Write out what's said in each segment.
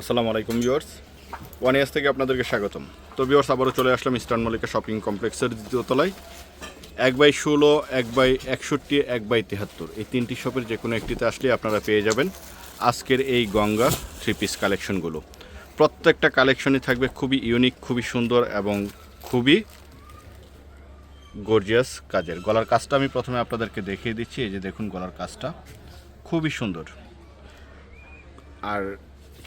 আসসালামু আলাইকুম viewers. One years থেকে আপনাদেরকে স্বাগতম। তো ভিউয়ার্স, আবারও চলে আসলাম ইস্টার্ন মল্লিকা শপিং কমপ্লেক্সের দ্বিতীয় তলায়। এক বাই ষোলো, এক বাই একষট্টি, এক বাই তেহাত্তর। এই তিনটি শপের যে কোনো একটিতে আসলে আপনারা পেয়ে যাবেন আজকের এই গঙ্গা থ্রি পিস কালেকশনগুলো। প্রত্যেকটা কালেকশনই থাকবে খুবই ইউনিক খুবই সুন্দর এবং খুবই গর্জিয়াস কাজের। গলার কাজটা আমি প্রথমে আপনাদেরকে দেখিয়ে দিচ্ছি। এই যে দেখুন গলার কাজটা। খুবই সুন্দর। আর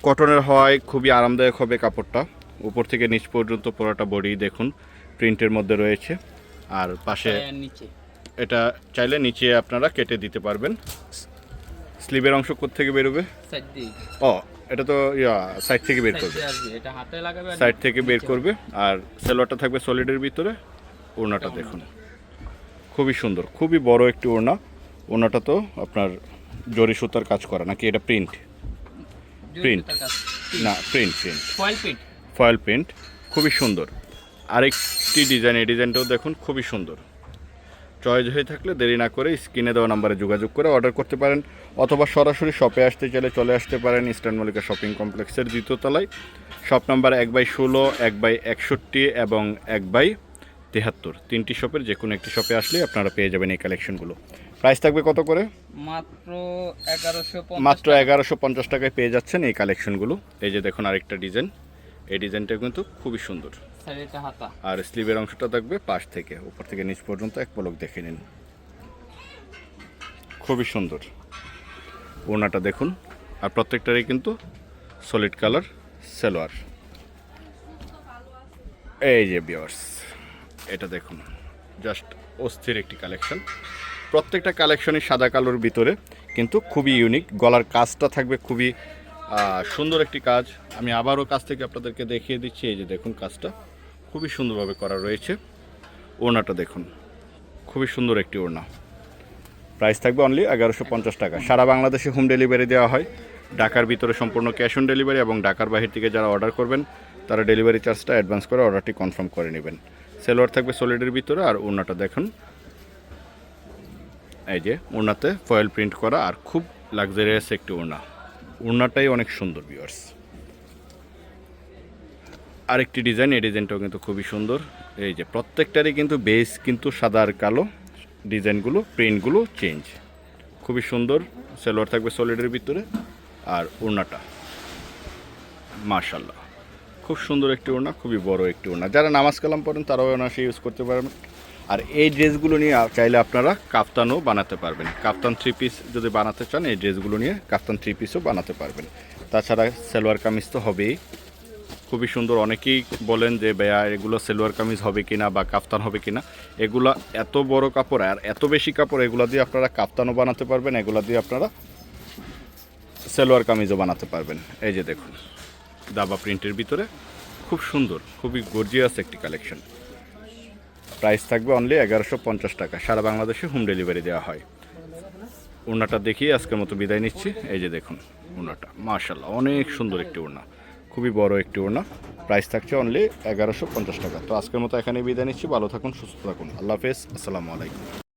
কটনের হওয়ায় খুবই আরামদায়ক হবে কাপড়টা। উপর থেকে নিচ পর্যন্ত পুরোটা বডি দেখুন প্রিন্টের মধ্যে রয়েছে। আর পাশে এটা চাইলে নিচে আপনারা কেটে দিতে পারবেন। স্লিভের অংশ থেকে বেরোবে? ও এটা তো ইয়া সাইড থেকে বের করবে। সাইড থেকে বের করবে। আর সেলোয়ারটা থাকবে সলিডের ভিতরে ওড়নাটা দেখুন। খুবই সুন্দর খুবই বড় একটি ওড়না। ওড়নাটা তো আপনার জরি সুতার কাজ করা নাকি এটা প্রিন্ট কাজ। না print print. Foil print. Foil print খুবই সুন্দর। আরেকটি ডিজাইন এই ডিজাইনটাও দেখুন খুবই সুন্দর। চয়েস হয়ে থাকলে দেরি না করে স্ক্রিনে দেওয়া নাম্বারে যোগাযোগ করে অর্ডার করতে পারেন অথবা সরাসরি শপে আসতে চাইলে চলে আসতে পারেন ইস্টার্ন মল্লিকা শপিং কমপ্লেক্সের দ্বিতীয় তলায়। শপ নাম্বার এক বাই ষোলো এক বাই একষট্টি এবং এক বাই তেহাত্তর। তিনটি শপের যে কোনো একটি শপে আসলে আপনারা পেয়ে যাবেন এই কালেকশনগুলো। প্রাইস থাকবে কত করে? মাত্র এগারোশো মাত্র এগারোশো পঞ্চাশ টাকায় পেয়ে যাচ্ছেন এই কালেকশনগুলো। এই যে দেখুন আরেকটা ডিজাইন। এই ডিজাইনটা কিন্তু খুবই সুন্দর। আর স্লিভের অংশটা থাকবে পাশ থেকে উপর থেকে নিচ পর্যন্ত এক পলক দেখে নিন। খুবই সুন্দর। ওড়নাটা দেখুন। আর প্রত্যেকটারই কিন্তু সলিড কালার সালোয়ার। এই যে বিয়ার্স এটা দেখুন জাস্ট অস্থির একটি কালেকশন প্রত্যেকটা কালেকশনই সাদা কালোর ভিতরে, কিন্তু খুবই ইউনিক গলার কাজটা থাকবে খুবই সুন্দর একটি কাজ। আমি আবারও কাছ থেকে আপনাদেরকে দেখিয়ে দিচ্ছি, এই যে দেখুন কাজটা। খুবই সুন্দরভাবে করা রয়েছে। ওড়নাটা দেখুন, খুবই সুন্দর একটি ওড়না। প্রাইস থাকবে অনলি এগারোশো পঞ্চাশ টাকা। সারা বাংলাদেশে হোম ডেলিভারি দেওয়া হয়। ঢাকার ভিতরে সম্পূর্ণ ক্যাশ অন ডেলিভারি এবং ঢাকার বাহির থেকে যারা অর্ডার করবেন, তারা ডেলিভারি চার্জটা অ্যাডভান্স করে অর্ডারটি কনফার্ম করে নেবেন। সেলোয়ার থাকবে সলিডের ভিতরে আর ওড়নাটা দেখুন। এই যে ওড়নাতে ফয়েল প্রিন্ট করা আর খুব লাক্সারিয়াস একটি ওড়না। ওড়নাটাই অনেক সুন্দর ভিউয়ার্স আরেকটি ডিজাইন এই ডিজাইনটাও কিন্তু খুবই সুন্দর। এই যে প্রত্যেকটারই কিন্তু বেস কিন্তু সাদা আর কালো। ডিজাইনগুলো প্রিন্টগুলো চেঞ্জ খুবই সুন্দর, সেলোয়ার থাকবে সলিডের ভিতরে আর ওড়নাটা। মার্শাল্লাহ খুব সুন্দর একটি ওড়না, খুবই বড় একটি ওড়না। যারা নামাজ কালাম পড়েন, তারাও অনায়াসে ইউজ করতে পারবেন। আর এই ড্রেসগুলো নিয়ে চাইলে আপনারা কাফতানও বানাতে পারবেন। কাফতান থ্রি পিস যদি বানাতে চান, এই ড্রেসগুলো নিয়ে কাফতান থ্রি পিসও বানাতে পারবেন। তাছাড়া সালোয়ার কামিজ তো হবেই। খুবই সুন্দর, অনেকেই বলেন যে, ভাইয়া, এগুলো সেলোয়ার কামিজ হবে কিনা বা কাফতান হবে কিনা? এগুলো এত বড় কাপড়, আর এত বেশি কাপড়, এগুলো দিয়ে আপনারা কাফতানও বানাতে পারবেন, এগুলো দিয়ে আপনারা সেলোয়ার কামিজও বানাতে পারবেন। এই যে দেখুন। দাবা প্রিন্টের ভিতরে। খুব সুন্দর, খুবই গর্জিয়াস একটি কালেকশন প্রাইস থাকবে অনলি এগারোশো পঞ্চাশ টাকা। সারা বাংলাদেশে হোম ডেলিভারি দেওয়া হয়। ওড়নাটা দেখিয়ে আজকের মতো বিদায় নিচ্ছি। এই যে দেখুন ওড়নাটা। মার্শাল্লাহ অনেক সুন্দর একটি ওড়না। খুবই বড় একটি ওড়না। প্রাইস থাকছে অনলি এগারোশো পঞ্চাশ টাকা। তো আজকের মতো এখানে বিদায় নিচ্ছি। ভালো থাকুন, সুস্থ থাকুন। আল্লাহ হাফেজ। আসসালামু আলাইকুম।